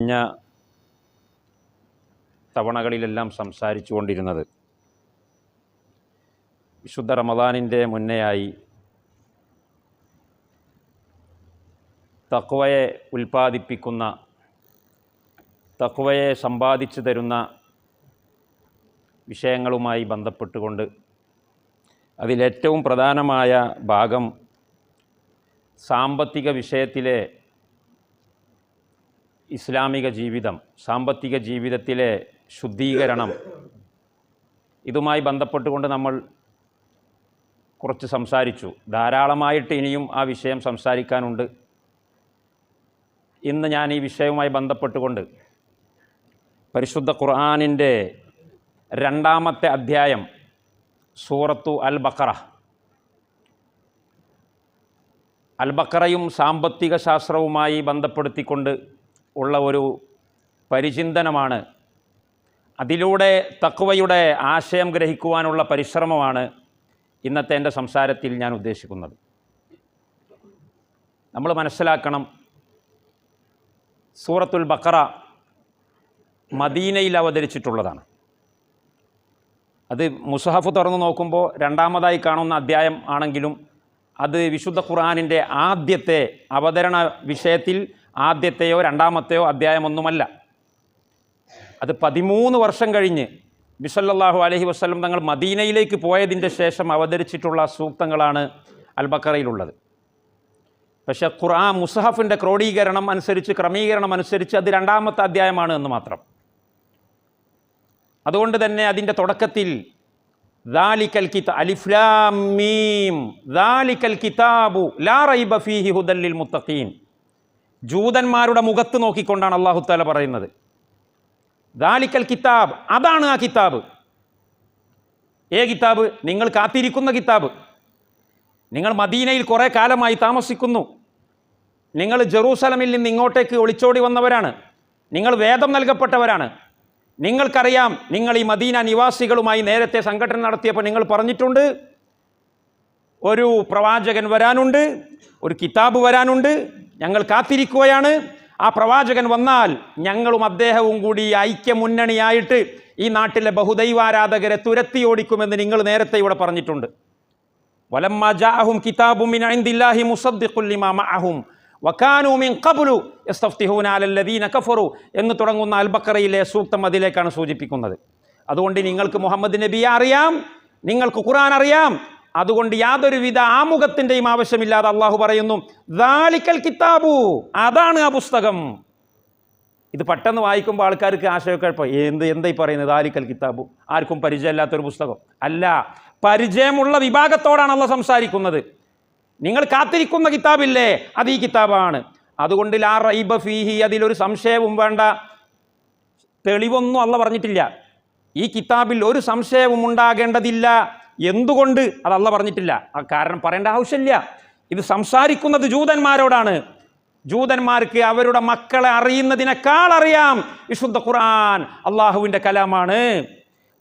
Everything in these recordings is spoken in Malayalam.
കഴിഞ്ഞ തവണകളിലെല്ലാം സംസാരിച്ചു കൊണ്ടിരുന്നത് വിശുദ്ധ റമദാനിന്റെ മുന്നെയായി തക്വയെ ഉൽപ്പാദിപ്പിക്കുന്ന തക്വയെ സമ്പാദിച്ചു തരുന്ന വിഷയങ്ങളുമായി ബന്ധപ്പെട്ടുകൊണ്ട് അതിലേറ്റവും പ്രധാനമായ ഭാഗം സാമ്പത്തിക വിഷയത്തിലെ ഇസ്ലാമിക ജീവിതം സാമ്പത്തിക ജീവിതത്തിലെ ശുദ്ധീകരണം ഇതുമായി ബന്ധപ്പെട്ടുകൊണ്ട് നമ്മൾ കുറച്ച് സംസാരിച്ചു. ധാരാളമായിട്ട് ഇനിയും ആ വിഷയം സംസാരിക്കാനുണ്ട്. ഇന്ന് ഞാൻ ഈ വിഷയവുമായി ബന്ധപ്പെട്ടുകൊണ്ട് പരിശുദ്ധ ഖുർആാനിന്റെ രണ്ടാമത്തെ അധ്യായം സൂറത്തു അൽ ബക്കറ അൽ ബക്കറയും സാമ്പത്തിക ശാസ്ത്രവുമായി ബന്ധപ്പെടുത്തിക്കൊണ്ട് ഉള്ള ഒരു പരിചിന്തനമാണ്. അതിലൂടെ തക്കുവയുടെ ആശയം ഗ്രഹിക്കുവാനുള്ള പരിശ്രമമാണ് ഇന്നത്തെ എന്റെ സംസാരത്തിൽ ഞാൻ ഉദ്ദേശിക്കുന്നത്. നമ്മൾ മനസ്സിലാക്കണം സൂറത്തുൽ ബക്കറ മദീനയിൽ അവതരിച്ചിട്ടുള്ളതാണ്. അത് മുസഹഫ് തുറന്നു നോക്കുമ്പോൾ രണ്ടാമതായി കാണുന്ന അധ്യായം ആണെങ്കിലും അത് വിശുദ്ധ ഖുർആാനിന്റെ ആദ്യത്തെ അവതരണ വിഷയത്തിൽ ആദ്യത്തെയോ രണ്ടാമത്തെയോ അധ്യായമൊന്നുമല്ല. അത് പതിമൂന്ന് വർഷം കഴിഞ്ഞ് ബിസല്ലാഹു അലഹി വസ്ലം തങ്ങൾ മദീനയിലേക്ക് പോയതിന്റെ ശേഷം അവതരിച്ചിട്ടുള്ള സൂക്തങ്ങളാണ് അൽബക്കറയിലുള്ളത്. പക്ഷേ ഖുർആൻ മുസഹഫിന്റെ ക്രോഡീകരണം അനുസരിച്ച് ക്രമീകരണം അനുസരിച്ച് അത് രണ്ടാമത്തെ അധ്യായമാണ് എന്ന് മാത്രം. അതുകൊണ്ട് തന്നെ അതിന്റെ തുടക്കത്തിൽ ദാലിക്കൽ കിത അലിഫ്ലാം ദാലിക്കൽ കിതാബു ലാ റൈബ ഫീഹി ഹുദല്ലിൽ മുത്തഖീൻ. ജൂതന്മാരുടെ മുഖത്ത് നോക്കിക്കൊണ്ടാണ് അള്ളാഹു താല പറയുന്നത്. ദാലിക്കൽ കിതാബ് അതാണ് ആ കിതാബ്. ഏ കിതാബ്? നിങ്ങൾ കാത്തിരിക്കുന്ന കിതാബ്. നിങ്ങൾ മദീനയിൽ കുറേ കാലമായി താമസിക്കുന്നു. നിങ്ങൾ ജെറൂസലമിൽ നിന്ന് ഇങ്ങോട്ടേക്ക് ഒളിച്ചോടി വന്നവരാണ്. നിങ്ങൾ വേദം നൽകപ്പെട്ടവരാണ്. നിങ്ങൾക്കറിയാം നിങ്ങൾ ഈ മദീന നിവാസികളുമായി നേരത്തെ സംഘടന നടത്തിയപ്പോൾ നിങ്ങൾ പറഞ്ഞിട്ടുണ്ട് ഒരു പ്രവാചകൻ വരാനുണ്ട് ഒരു കിതാബ് വരാനുണ്ട് ഞങ്ങൾ കാത്തിരിക്കുകയാണ്. ആ പ്രവാചകൻ വന്നാൽ ഞങ്ങളും അദ്ദേഹവും കൂടി ഐക്യമുന്നണിയായിട്ട് ഈ നാട്ടിലെ ബഹുദൈവാരാധകരെ തുരത്തി ഓടിക്കുമെന്ന് നിങ്ങൾ നേരത്തെ ഇവിടെ പറഞ്ഞിട്ടുണ്ട്. വലമ്മ ജാഹും കിതാബും അലല്ലദീന കഫറു എന്ന് തുടങ്ങുന്ന അൽബക്കറയിലെ സൂക്തം അതിലേക്കാണ് സൂചിപ്പിക്കുന്നത്. അതുകൊണ്ട് നിങ്ങൾക്ക് മുഹമ്മദ് നബിയെ അറിയാം നിങ്ങൾക്ക് ഖുർആൻ അറിയാം അതുകൊണ്ട് യാതൊരുവിധ ആമുഖത്തിന്റെയും ആവശ്യമില്ലാതെ അള്ളാഹു പറയുന്നു ദാലിക്കൽ കിതാബു. അതാണ് ആ പുസ്തകം. ഇത് പെട്ടെന്ന് വായിക്കുമ്പോൾ ആൾക്കാർക്ക് ആശയക്കുഴപ്പം. എന്ത് എന്തായി പറയുന്നത്? ദാലിക്കൽ കിതാബു. ആർക്കും പരിചയമില്ലാത്തൊരു പുസ്തകം. അല്ല പരിചയമുള്ള വിഭാഗത്തോടാണ് അള്ള സംസാരിക്കുന്നത്. നിങ്ങൾ കാത്തിരിക്കുന്ന കിതാബില്ലേ? അത് ഈ കിതാബാണ്. അതുകൊണ്ട് ലാ റൈബ ഫീഹി അതിലൊരു സംശയവും വേണ്ട. തെളിവൊന്നും അല്ല പറഞ്ഞിട്ടില്ല. ഈ കിതാബിൽ ഒരു സംശയവും ഉണ്ടാകേണ്ടതില്ല. എന്തുകൊണ്ട് അത് അല്ല പറഞ്ഞിട്ടില്ല? ആ കാരണം പറയേണ്ട ആവശ്യമില്ല. ഇത് സംസാരിക്കുന്നത് ജൂതന്മാരോടാണ്. ജൂതന്മാർക്ക് അവരുടെ മക്കളെ അറിയുന്നതിനേക്കാൾ അറിയാം. വിശുദ്ധ ഖുർആൻ അള്ളാഹുവിന്റെ കലാമാണ്.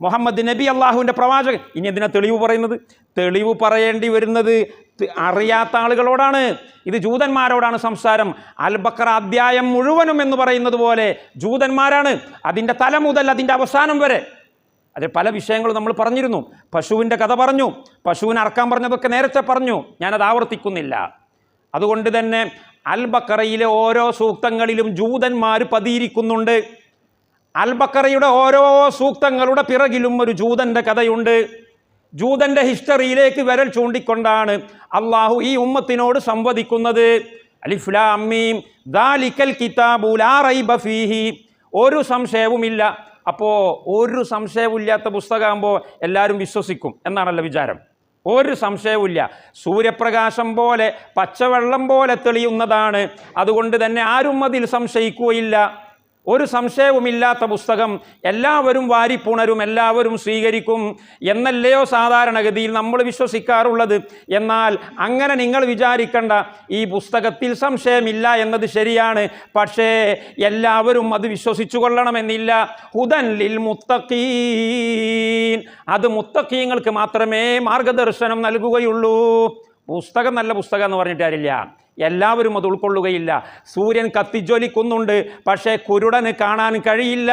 മുഹമ്മദ് നബി അള്ളാഹുവിന്റെ പ്രവാചകൻ. ഇനി എന്തിനാ തെളിവ് പറയുന്നത്? തെളിവ് പറയേണ്ടി വരുന്നത് അറിയാത്ത ആളുകളോടാണ്. ഇത് ജൂതന്മാരോടാണ് സംസാരം. അൽബക്ര അധ്യായം മുഴുവനും എന്ന് പറയുന്നത് പോലെ ജൂതന്മാരാണ്. അതിന്റെ തല മുതൽ അതിന്റെ അവസാനം വരെ അതിൽ പല വിഷയങ്ങളും നമ്മൾ പറഞ്ഞിരുന്നു. പശുവിന്റെ കഥ പറഞ്ഞു. പശുവിനെ അറക്കാൻ പറഞ്ഞതൊക്കെ നേരത്തെ പറഞ്ഞു. ഞാനത് ആവർത്തിക്കുന്നില്ല. അതുകൊണ്ട് തന്നെ അൽബക്കറയിലെ ഓരോ സൂക്തങ്ങളിലും ജൂതന്മാർ പതിയിരിക്കുന്നുണ്ട്. അൽബക്കറയുടെ ഓരോ സൂക്തങ്ങളുടെ പിറകിലും ഒരു ജൂതന്റെ കഥയുണ്ട്. ജൂതന്റെ ഹിസ്റ്ററിയിലേക്ക് വിരൽ ചൂണ്ടിക്കൊണ്ടാണ് അള്ളാഹു ഈ ഉമ്മത്തിനോട് സംവദിക്കുന്നത്. അലിഫ്ലാമീം ദാലിക്കൽ കിതാബു ലാ റൈബ ഫീഹി. ഒരു സംശയവുമില്ല. അപ്പോൾ ഒരു സംശയവുമില്ലാത്ത പുസ്തകമാകുമ്പോൾ എല്ലാവരും വിശ്വസിക്കും. എന്നാണല്ലോ വിചാരം. ഒരു സംശയവുമില്ല. സൂര്യപ്രകാശം പോലെ പച്ചവെള്ളം പോലെ തെളിയുന്നതാണ്. അതുകൊണ്ട് തന്നെ ആരും അതിൽ സംശയിക്കുകയില്ല. ഒരു സംശയവുമില്ലാത്ത പുസ്തകം എല്ലാവരും വാരിപ്പുണരും എല്ലാവരും സ്വീകരിക്കും എന്നല്ലയോ സാധാരണഗതിയിൽ നമ്മൾ വിശ്വസിക്കാറുള്ളത്? എന്നാൽ അങ്ങനെ നിങ്ങൾ വിചാരിക്കേണ്ട ഈ പുസ്തകത്തിൽ സംശയമില്ല എന്നത് ശരിയാണ്. പക്ഷേ എല്ലാവരും അത് വിശ്വസിച്ചു കൊള്ളണമെന്നില്ല ഹുദൻ ലിൽ മുത്തഖീൻ. അത് മുത്തക്കീങ്ങൾക്ക് മാത്രമേ മാർഗദർശനം നൽകുകയുള്ളൂ. പുസ്തകം നല്ല പുസ്തകം എന്ന് പറഞ്ഞിട്ട് കാര്യമില്ല. എല്ലാവരും അത് ഉൾക്കൊള്ളുകയില്ല. സൂര്യൻ കത്തിജ്വലിക്കുന്നുണ്ട് പക്ഷേ കുരുടന് കാണാൻ കഴിയില്ല.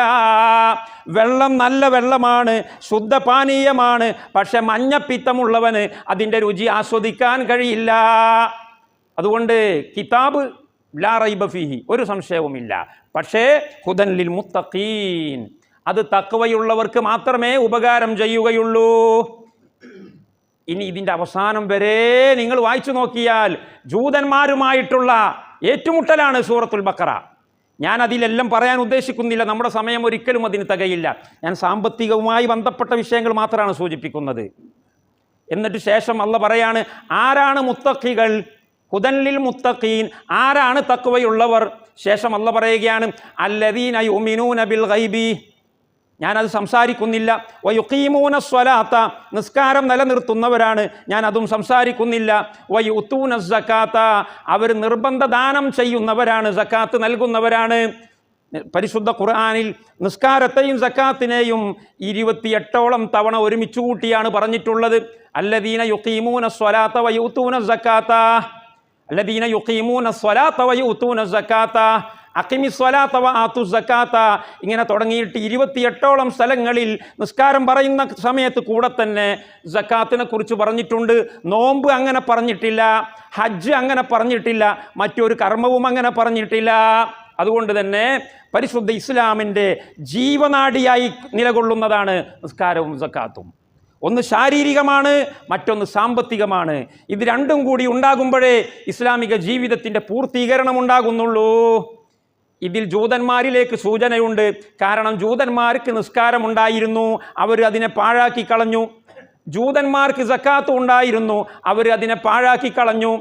വെള്ളം നല്ല വെള്ളമാണ് ശുദ്ധപാനീയമാണ് പക്ഷെ മഞ്ഞപ്പിത്തമുള്ളവന് അതിന്റെ രുചി ആസ്വദിക്കാൻ കഴിയില്ല. അതുകൊണ്ട് കിതാബ് ലാ റൈബ ഫീഹി ഒരു സംശയവുമില്ല. പക്ഷേ ഹുദൻ ലിൽ മുത്തഖീൻ അത് തക്കവയുള്ളവർക്ക് മാത്രമേ ഉപകാരം ചെയ്യുകയുള്ളൂ. ഇനി ഇതിന്റെ അവസാനം വരെ നിങ്ങൾ വായിച്ചു നോക്കിയാൽ ജൂതന്മാരുമായിട്ടുള്ള ഏറ്റുമുട്ടലാണ് സൂറത്തുൽ ബക്കറ. ഞാൻ അതിലെല്ലാം പറയാൻ ഉദ്ദേശിക്കുന്നില്ല. നമ്മുടെ സമയം ഒരിക്കലും അതിന് തികയില്ല. ഞാൻ സാമ്പത്തികവുമായി ബന്ധപ്പെട്ട വിഷയങ്ങൾ മാത്രമാണ് സൂചിപ്പിക്കുന്നത്. എന്നിട്ട് ശേഷം അല്ല പറയാണ് ആരാണ് മുത്തക്കികൾ ഹുദൻലിൽ മുത്തഖീൻ ആരാണ് തക്കവയുള്ളവർ ശേഷം അല്ല പറയുകയാണ് അല്ലദീന യുമിനൂന ബിൽ ഗൈബി. ഞാനത് സംസാരിക്കുന്നില്ല. വയുക്കീമൂന സ്വലാത്ത നിസ്കാരം നിലനിർത്തുന്നവരാണ്. ഞാൻ അതും സംസാരിക്കുന്നില്ല. വയുത്തൂന സക്കാത്ത അവർ നിർബന്ധ ദാനം ചെയ്യുന്നവരാണ് സക്കാത്ത് നൽകുന്നവരാണ്. പരിശുദ്ധ ഖുർആാനിൽ നിസ്കാരത്തെയും സക്കാത്തിനെയും ഇരുപത്തിയെട്ടോളം തവണ ഒരുമിച്ച് കൂട്ടിയാണ് പറഞ്ഞിട്ടുള്ളത്. അല്ലദീന യുക്കീമൂന സ്വലാത്ത വയുത്തൂന സക്കാത്ത അല്ലദീന യുക്കീമൂന സ്വലാത്ത വയുത്തൂന സക്കാത്ത അക്കിമി സ്വലാത്ത വ ആത്തു സക്കാത്ത ഇങ്ങനെ തുടങ്ങിയിട്ട് ഇരുപത്തിയെട്ടോളം സ്ഥലങ്ങളിൽ നിസ്കാരം പറയുന്ന സമയത്ത് കൂടെ തന്നെ സക്കാത്തിനെ കുറിച്ച് പറഞ്ഞിട്ടുണ്ട്. നോമ്പ് അങ്ങനെ പറഞ്ഞിട്ടില്ല ഹജ്ജ് അങ്ങനെ പറഞ്ഞിട്ടില്ല മറ്റൊരു കർമ്മവും അങ്ങനെ പറഞ്ഞിട്ടില്ല. അതുകൊണ്ട് തന്നെ പരിശുദ്ധ ഇസ്ലാമിന്റെ ജീവനാടിയായി നിലകൊള്ളുന്നതാണ് നിസ്കാരവും സക്കാത്തും ഒന്ന് ശാരീരികമാണ് മറ്റൊന്ന് സാമ്പത്തികമാണ്. ഇത് രണ്ടും കൂടി ഉണ്ടാകുമ്പോഴേ ഇസ്ലാമിക ജീവിതത്തിന്റെ പൂർത്തീകരണം ഉണ്ടാകുന്നുള്ളൂ. ഇതിൽ ജൂതന്മാരിലേക്ക് സൂചനയുണ്ട്. കാരണം ജൂതന്മാർക്ക് നിസ്കാരമുണ്ടായിരുന്നു. അവർ അതിനെ പാഴാക്കി കളഞ്ഞു. ജൂതന്മാർക്ക് സക്കാത്ത് ഉണ്ടായിരുന്നു. അവർ അതിനെ പാഴാക്കി കളഞ്ഞു.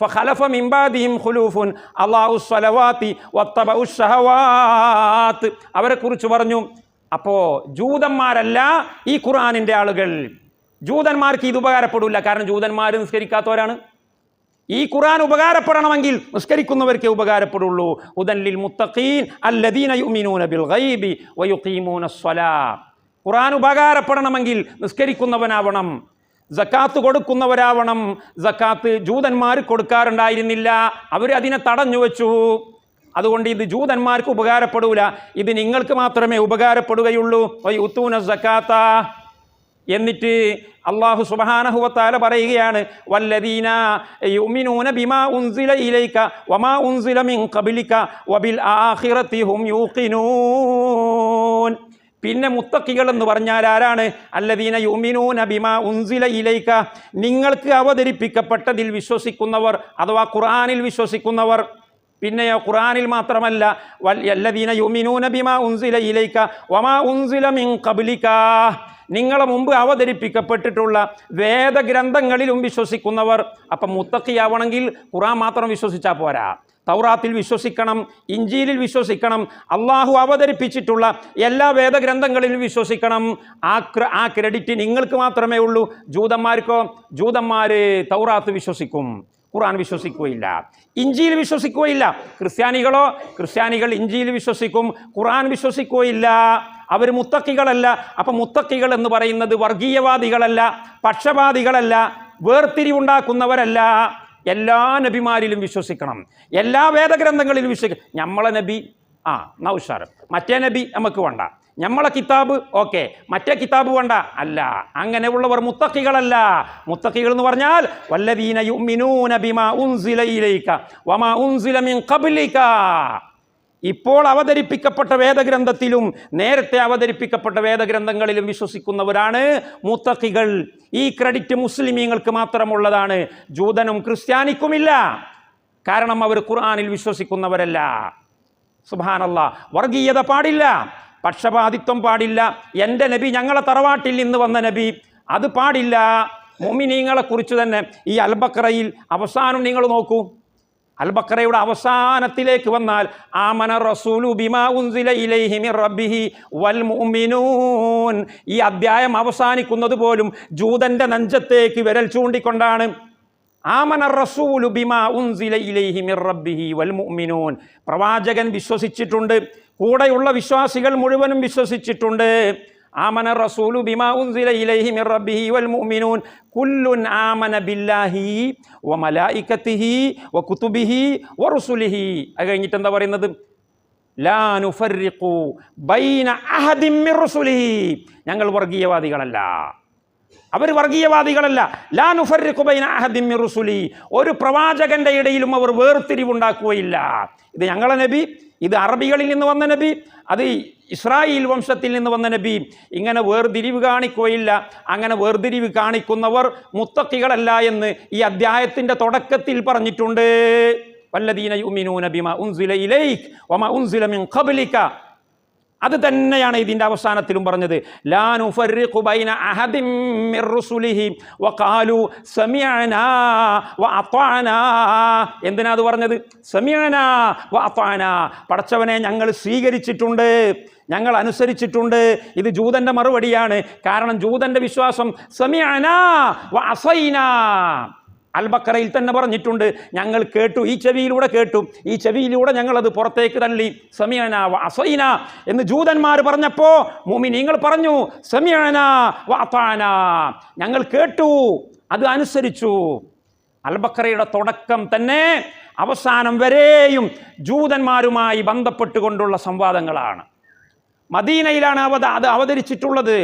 ഫഖലഫ മിംബാദിഹിം ഖുലൂഫുൻ അല്ലാഹു സ്വലവാത്തി അവരെക്കുറിച്ച് പറഞ്ഞു അപ്പോൾ ജൂതന്മാരല്ല ഈ ഖുർആനിന്റെ ആളുകൾ. ജൂതന്മാർക്ക് ഇത് ഉപകാരപ്പെടില്ല. കാരണം ജൂതന്മാർ നിസ്കരിക്കാത്തവരാണ്. ഈ ഖുറാൻ ഉപകാരപ്പെടണമെങ്കിൽ നിസ്കരിക്കുന്നവർക്കേ ഉപകാരപ്പെടുള്ളൂ. ഉദല്ലിൽ മുത്തഖീൻ അല്ലദീന ബിൽ ഗൈബി ഖുർആൻ ഉപകാരപ്പെടണമെങ്കിൽ നിസ്കരിക്കുന്നവനാവണം ജക്കാത്ത് കൊടുക്കുന്നവരാവണം. ജക്കാത്ത് ജൂതന്മാർ കൊടുക്കാറുണ്ടായിരുന്നില്ല. അവർ അതിനെ തടഞ്ഞു വെച്ചു. അതുകൊണ്ട് ഇത് ജൂതന്മാർക്ക് ഉപകാരപ്പെടൂല. ഇത് നിങ്ങൾക്ക് മാത്രമേ ഉപകാരപ്പെടുകയുള്ളൂ. ഉത്തൂന സക്കാത്ത. എന്നിട്ട് അള്ളാഹു സുബഹാനഹുവത്താല പറയുകയാണ് വല്ലദീന ബിമാ ഉൻസില ഇലൈക വമാ ഉൻസില മിൻ ഖബലിക വബിൽ ആഖിറതി ഹും പിന്നെ മുത്തക്കികൾ എന്ന് പറഞ്ഞാൽ ആരാണ്? അല്ലദീന യുമിനൂന ബിമാ ഉൻസില ഇലൈക. നിങ്ങൾക്ക് അവതരിപ്പിക്കപ്പെട്ടതിൽ വിശ്വസിക്കുന്നവർ അഥവാ ഖുർആനിൽ വിശ്വസിക്കുന്നവർ പിന്നെയോ ഖുറാനിൽ മാത്രമല്ല വല്ലദീന യുമിനൂന ബിമാ ഉൻസില ഇലൈക വമാ ഉൻസില മിൻ ഖബലിക. നിങ്ങളെ മുമ്പ് അവതരിപ്പിക്കപ്പെട്ടിട്ടുള്ള വേദഗ്രന്ഥങ്ങളിലും വിശ്വസിക്കുന്നവർ അപ്പം മുത്തക്കിയാവണമെങ്കിൽ ഖുറാൻ മാത്രം വിശ്വസിച്ചാൽ പോരാ. തൗറാത്തിൽ വിശ്വസിക്കണം ഇഞ്ചിയിലിൽ വിശ്വസിക്കണം അള്ളാഹു അവതരിപ്പിച്ചിട്ടുള്ള എല്ലാ വേദഗ്രന്ഥങ്ങളിലും വിശ്വസിക്കണം. ആ ആ ക്രെഡിറ്റ് നിങ്ങൾക്ക് മാത്രമേ ഉള്ളൂ. ജൂതന്മാർക്കോ ജൂതന്മാർ തൗറാത്ത് വിശ്വസിക്കും. ഖുർആൻ വിശ്വസിക്കുകയില്ല. ഇഞ്ചിയിൽ വിശ്വസിക്കുകയില്ല. ക്രിസ്ത്യാനികളോ ക്രിസ്ത്യാനികൾ ഇഞ്ചിയിൽ വിശ്വസിക്കും ഖുർആൻ വിശ്വസിക്കുകയില്ല. അവർ മുത്തക്കികളല്ല. അപ്പം മുത്തക്കികൾ എന്ന് പറയുന്നത് വർഗീയവാദികളല്ല പക്ഷപാതികളല്ല വേർതിരിവുണ്ടാക്കുന്നവരല്ല. എല്ലാ നബിമാരിലും വിശ്വസിക്കണം. എല്ലാ വേദഗ്രന്ഥങ്ങളിലും വിശ്വസിക്കണം നമ്മളെ നബി ആ നൗഷാർ മറ്റേ നബി നമുക്ക് വേണ്ട. നമ്മളെ കിതാബ് ഓക്കെ. മറ്റേ കിതാബ് വേണ്ട. അല്ല അങ്ങനെ ഉള്ളവർ മുത്തക്കികളല്ല മുത്തക്കികൾ എന്ന് പറഞ്ഞാൽ വല്ലദീന യുമിനൂന ബിമാ ഉൻസില ഇലൈക വമാ ഉൻസില മിൻ ഖബ്ലിക. ഇപ്പോൾ അവതരിപ്പിക്കപ്പെട്ട വേദഗ്രന്ഥത്തിലും നേരത്തെ അവതരിപ്പിക്കപ്പെട്ട വേദഗ്രന്ഥങ്ങളിലും വിശ്വസിക്കുന്നവരാണ് മുത്തക്കികൾ ഈ ക്രെഡിറ്റ് മുസ്ലിമീങ്ങൾക്ക് മാത്രമുള്ളതാണ്. ജൂതനും ക്രിസ്ത്യാനിക്കുമില്ല. കാരണം അവർ ഖുർആനിൽ വിശ്വസിക്കുന്നവരല്ല. സുബാനല്ല വർഗീയത പാടില്ല. പക്ഷപാതിത്വം പാടില്ല. എന്റെ നബി ഞങ്ങളെ തറവാട്ടിൽ നിന്ന് വന്ന നബി. അത് പാടില്ല. മൊമിനീങ്ങളെ കുറിച്ച് തന്നെ ഈ അൽബക്രയിൽ അവസാനം നിങ്ങൾ നോക്കൂ. അൽബക്രയുടെ അവസാനത്തിലേക്ക് വന്നാൽ ആമന റസൂലു ബിമാ ഉൻസില ഇലൈഹി റബ്ബിഹി വൽ മുഅ്മിനൂൻ. ഈ അധ്യായം അവസാനിക്കുന്നത് പോലും ജൂതന്റെ നെഞ്ചത്തേക്ക് വിരൽ ചൂണ്ടിക്കൊണ്ടാണ്. പ്രവാചകൻ വിശ്വസിച്ചിട്ടുണ്ട്. കൂടെയുള്ള വിശ്വാസികൾ മുഴുവനും വിശ്വസിച്ചിട്ടുണ്ട്. ആമന റസൂലു ബിമാ ഉൻസില ഇലൈഹി മിർ റബ്ബിഹി വൽ മുഅ്മിനൂൻ. കുല്ലുൻ ആമന ബില്ലാഹി വ മലായികതിഹി വ കുതുബിഹി വ റുസുലിഹി. അത് കഴിഞ്ഞിട്ട് എന്താ പറയുന്നത്? ലാ നുഫർരിഖു ബൈന അഹദിൻ മിർ റുസുലിഹി. ഞങ്ങൾ വർഗീയവാദികളല്ല. അവർ വർഗീയവാദികളല്ല. ലാ റുസുലി. ഒരു പ്രവാചകന്റെ ഇടയിലും അവർ വേർതിരിവുണ്ടാക്കുകയില്ല. ഇത് ഞങ്ങളെ നബി ഇത് അറബികളിൽ നിന്ന് വന്ന നബി അത് ഇസ്രായേൽ വംശത്തിൽ നിന്ന് വന്ന നബി. ഇങ്ങനെ വേർതിരിവ് കാണിക്കുകയില്ല. അങ്ങനെ വേർതിരിവ് കാണിക്കുന്നവർ മുത്തക്കികളല്ല എന്ന് ഈ അദ്ധ്യായത്തിന്റെ തുടക്കത്തിൽ പറഞ്ഞിട്ടുണ്ട്. വല്ലദീന യുമിനൂന ബിമ ഉൻസില ഇലൈക് വമ ഉൻസില മിൻ ഖബ്ലിക. അത് തന്നെയാണ് ഇതിന്റെ അവസാനത്തിലും പറഞ്ഞത്. എന്തിനാ അത് പറഞ്ഞത്? പടച്ചവനെ ഞങ്ങൾ സ്വീകരിച്ചിട്ടുണ്ട്. ഞങ്ങൾ അനുസരിച്ചിട്ടുണ്ട്. ഇത് ജൂതന്റെ മറുപടിയാണ്. കാരണം ജൂതന്റെ വിശ്വാസം സമിഅനാ വഅസൈനാ അൽബക്കറയിൽ തന്നെ പറഞ്ഞിട്ടുണ്ട് ഞങ്ങൾ കേട്ടു ഈ ചെവിയിലൂടെ കേട്ടു ഈ ചെവിയിലൂടെ ഞങ്ങളത് പുറത്തേക്ക് തള്ളി സമീന അസൈന എന്ന് ജൂതന്മാർ പറഞ്ഞപ്പോൾ മൂമി നിങ്ങൾ പറഞ്ഞു സമീന വാത്താന ഞങ്ങൾ കേട്ടു അത് അനുസരിച്ചു അൽബക്കറയുടെ തുടക്കം തന്നെ അവസാനം വരെയും ജൂതന്മാരുമായി ബന്ധപ്പെട്ടുകൊണ്ടുള്ള സംവാദങ്ങളാണ്. മദീനയിലാണ് അവത അത് അവതരിച്ചിട്ടുള്ളത്.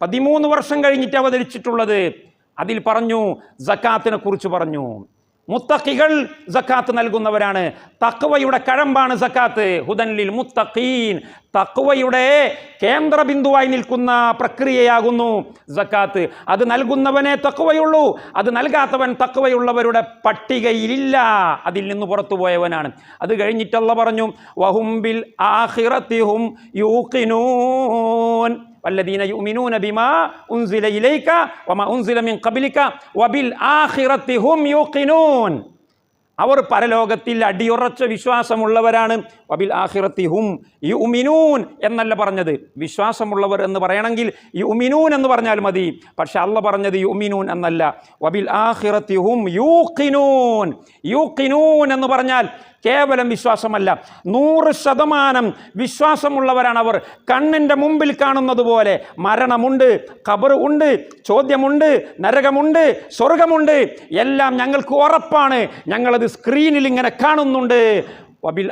പതിമൂന്ന് വർഷം കഴിഞ്ഞിട്ട് അവതരിച്ചിട്ടുള്ളത്. അതിൽ പറഞ്ഞു ജക്കാത്തിനെ കുറിച്ച് പറഞ്ഞു. മുത്തക്കികൾ സക്കാത്ത് നൽകുന്നവരാണ്. തക്വയുടെ കഴമ്പാണ് ജക്കാത്ത്. ഹുദൻലിൽ മുത്തഖീൻ. തക്വയുടെ കേന്ദ്രബിന്ദുവായി നിൽക്കുന്ന പ്രക്രിയയാകുന്നു സക്കാത്ത് അത് നൽകുന്നവനെ തക്വയുള്ളൂ അത് നൽകാത്തവൻ തക്വയുള്ളവരുടെ പട്ടികയിലില്ല. അതിൽ നിന്ന് പുറത്തു പോയവനാണ്. അത് കഴിഞ്ഞിട്ടല്ല പറഞ്ഞു വഹുംബിൽ ആഹിറത്തിഹും യൂക്കിനൂൻ വല്ലദീന യുമിനൂന ബിമാ ഉൻസില ഇലൈക വമാ ഉൻസില മിൻ ഖബലിക വബിൽ ആഖിറത്തി ഹും യുഖിനൂൻ. അവർ പരലോകത്തിൽ അടിയുറച്ച വിശ്വാസമുള്ളവരാണ്. വബിൽ ആഹിറത്തി ഹും യുമിനൂൻ എന്നല്ല പറഞ്ഞത്. വിശ്വാസമുള്ളവർ എന്ന് പറയണമെങ്കിൽ യുമിനൂൻ എന്ന് പറഞ്ഞാൽ മതി. പക്ഷെ അല്ല പറഞ്ഞത് യുമിനൂൻ എന്നല്ല. വബിൽ ആഹിറത്തി ഹും യൂക്കിനൂൻ യൂക്കിനൂൻ എന്ന് പറഞ്ഞാൽ കേവലം വിശ്വാസമല്ല. നൂറ് ശതമാനം വിശ്വാസമുള്ളവരാണ് അവർ. കണ്ണിന്റെ മുമ്പിൽ കാണുന്നത് പോലെ മരണമുണ്ട് ഖബർ ഉണ്ട് ചോദ്യമുണ്ട് നരകമുണ്ട് സ്വർഗമുണ്ട്. എല്ലാം ഞങ്ങൾക്ക് ഉറപ്പാണ്. ഞങ്ങളത് സ്ക്രീനിൽ ഇങ്ങനെ കാണുന്നുണ്ട്. വബിൽ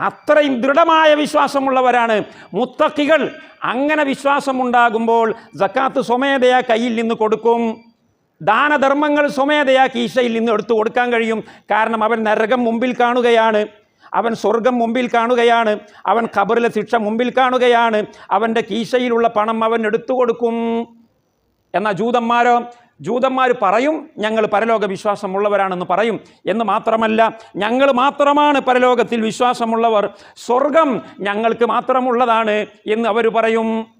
അത്രയും ദൃഢമായ വിശ്വാസമുള്ളവരാണ് മുത്തക്കികൾ അങ്ങനെ വിശ്വാസമുണ്ടാകുമ്പോൾ ജക്കാത്ത് സ്വമേധയാ കയ്യിൽ നിന്ന് കൊടുക്കും. ദാനധർമ്മങ്ങൾ സ്വമേധയാ കീശയിൽ നിന്ന് എടുത്തു കൊടുക്കാൻ കഴിയും. കാരണം അവൻ നരകം മുമ്പിൽ കാണുകയാണ്. അവൻ സ്വർഗം മുമ്പിൽ കാണുകയാണ്. അവൻ ഖബറിലെ ശിക്ഷ മുമ്പിൽ കാണുകയാണ്. അവന്റെ കീശയിലുള്ള പണം അവൻ എടുത്തു കൊടുക്കും. എന്നാൽ ജൂതന്മാരോ ജൂതന്മാർ പറയും ഞങ്ങൾ പരലോക വിശ്വാസമുള്ളവരാണെന്ന് പറയും. എന്ന് മാത്രമല്ല ഞങ്ങൾ മാത്രമാണ് പരലോകത്തിൽ വിശ്വാസമുള്ളവർ. സ്വർഗം ഞങ്ങൾക്ക് മാത്രമുള്ളതാണ് എന്ന് അവർ പറയും.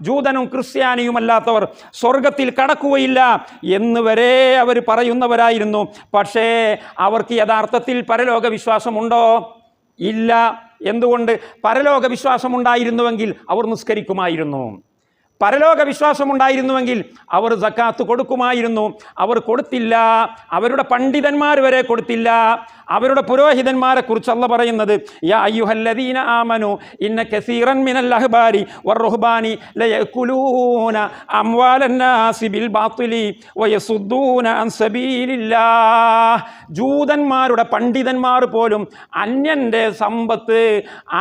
ജൂതനും ക്രിസ്ത്യാനിയുമല്ലാത്തവർ സ്വർഗത്തിൽ കടക്കുകയില്ല എന്ന് വരെ അവർ പറയുന്നവരായിരുന്നു. പക്ഷേ അവർക്ക് യഥാർത്ഥത്തിൽ പരലോക വിശ്വാസമുണ്ടോ ഇല്ല. എന്തുകൊണ്ട്? പരലോക വിശ്വാസമുണ്ടായിരുന്നുവെങ്കിൽ അവർ നിസ്കരിക്കുമായിരുന്നു. പരലോക വിശ്വാസമുണ്ടായിരുന്നുവെങ്കിൽ അവർ സക്കാത്ത് കൊടുക്കുമായിരുന്നു. അവർ കൊടുത്തില്ല. അവരുടെ പണ്ഡിതന്മാർ വരെ കൊടുത്തില്ല. അവരുടെ പുരോഹിതന്മാരെ കുറിച്ച് അല്ല പറയുന്നത് അയ്യുഹല്ലദീന ആമനു ഇന്ന കസീറൻ മിനൽ അഹ്ബാരി വറുഹ്ബാനി ലയകുലൂന അംവാലന്നാസി ബിൽ ബാത്തിലി വയസുദ്ദൂന അൻ സബീലില്ലാഹ്. ജൂതന്മാരുടെ പണ്ഡിതന്മാർ പോലും അന്യന്റെ സമ്പത്ത്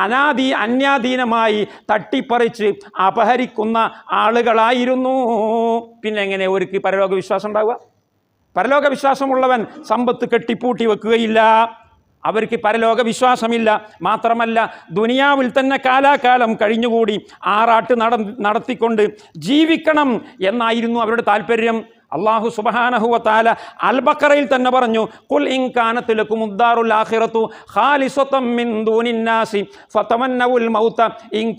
അനാദി അന്യാധീനമായി തട്ടിപ്പറിച്ച് അപഹരിക്കുന്ന ആളുകളായിരുന്നു. പിന്നെ എങ്ങനെ ഒരുക്ക് പരലോക വിശ്വാസം ഉണ്ടാവുക? പരലോക വിശ്വാസമുള്ളവൻ സമ്പത്ത് കെട്ടിപ്പൂട്ടി വെക്കുകയില്ല. അവർക്ക് പരലോക വിശ്വാസമില്ല മാത്രമല്ല ദുനിയാവിൽ തന്നെ കാലാകാലം കഴിഞ്ഞുകൂടി ആറാട്ട് നട നടത്തിക്കൊണ്ട് ജീവിക്കണം എന്നായിരുന്നു അവരുടെ താല്പര്യം. അള്ളാഹു സുബഹാനഹുവ താല അൽബക്കറയിൽ തന്നെ പറഞ്ഞു കുൽ ഇൻ കാനത്ത് ലക്കും ഉദ്ദാറുൽ ആഖിറത്തു ഖാലിസത്തം മിൻ ദൂനിന്നാസി മൗത ഇൻ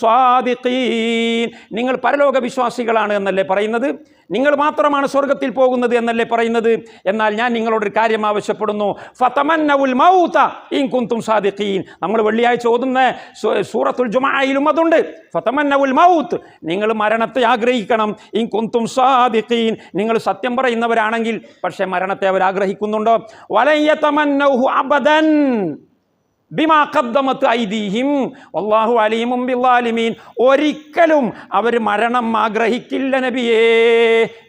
സ്വാദിഖീൻ. നിങ്ങൾ പരലോക വിശ്വാസികളാണ് എന്നല്ലേ പറയുന്നത്? നിങ്ങൾ മാത്രമാണ് സ്വർഗത്തിൽ പോകുന്നത് എന്നല്ലേ പറയുന്നത്? എന്നാൽ ഞാൻ നിങ്ങളോടൊരു കാര്യം ആവശ്യപ്പെടുന്നു. ഫതമന്നവുൽ മൗത ഇൻ കുന്തും സാദിഖീൻ. നമ്മൾ വെള്ളിയാഴ്ച ഓതുന്ന സൂറത്തുൽ ജുമായിലും അതുണ്ട്. ഫതമന്നവുൽ മൗത്ത്. നിങ്ങൾ മരണത്തെ ആഗ്രഹിക്കണം. ഇൻ കുന്തും സാദിഖീൻ. നിങ്ങൾ സത്യം പറയുന്നവരാണെങ്കിൽ പക്ഷേ മരണത്തെ അവർ ആഗ്രഹിക്കുന്നുണ്ടോ? വലയ്യതമന്നൗഹു അബദൻ. വല്ലാഹു അലീമും ബില്ലാലിമീൻ. ഒരിക്കലും അവർ മരണം ആഗ്രഹിക്കില്ല നബിയേ.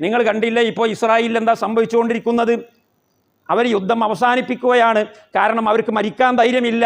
നിങ്ങൾ കണ്ടില്ലേ ഇപ്പോൾ ഇസ്രായേലിൽ എന്താ സംഭവിച്ചുകൊണ്ടിരിക്കുന്നത്? അവർ യുദ്ധം അവസാനിപ്പിക്കുകയാണ്. കാരണം അവർക്ക് മരിക്കാൻ ധൈര്യമില്ല.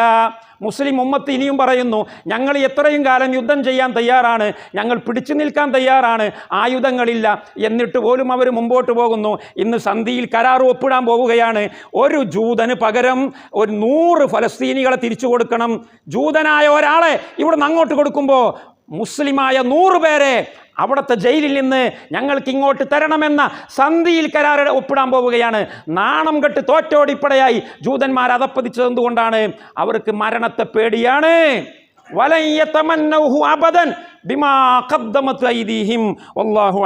മുസ്ലിം ഉമ്മത്ത് ഇനിയും പറയുന്നു ഞങ്ങൾ എത്രയും കാലം യുദ്ധം ചെയ്യാൻ തയ്യാറാണ്. ഞങ്ങൾ പിടിച്ചു നിൽക്കാൻ തയ്യാറാണ്. ആയുധങ്ങളില്ല. എന്നിട്ട് പോലും അവർ മുമ്പോട്ട് പോകുന്നു. ഇന്ന് സന്ധിയിൽ കരാർ ഒപ്പിടാൻ പോവുകയാണ് ഒരു ജൂതന് പകരം ഒരു നൂറ് ഫലസ്തീനികളെ തിരിച്ചു കൊടുക്കണം. ജൂതനായ ഒരാളെ ഇവിടെ നിന്ന് അങ്ങോട്ട് കൊടുക്കുമ്പോൾ മുസ്ലിമായ നൂറ് പേരെ അവിടുത്തെ ജയിലിൽ നിന്ന് ഞങ്ങൾക്ക് ഇങ്ങോട്ട് തരണമെന്ന സന്ധിയിൽ കരാറ് ഒപ്പിടാൻ പോവുകയാണ്. നാണം കെട്ട് തോറ്റോടിപ്പടയായി ജൂതന്മാർ അതപ്പതിച്ചത് അവർക്ക് മരണത്തെ പേടിയാണ്. അല്ലാഹ്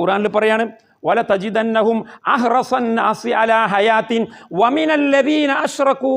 ഖുർആനിൽ പറയാണ് വല തജിദന്നഹും അഹ്റസൻ അലാ ഹയാത്തിൻ വമിനല്ലദീന അഷ്റകൂ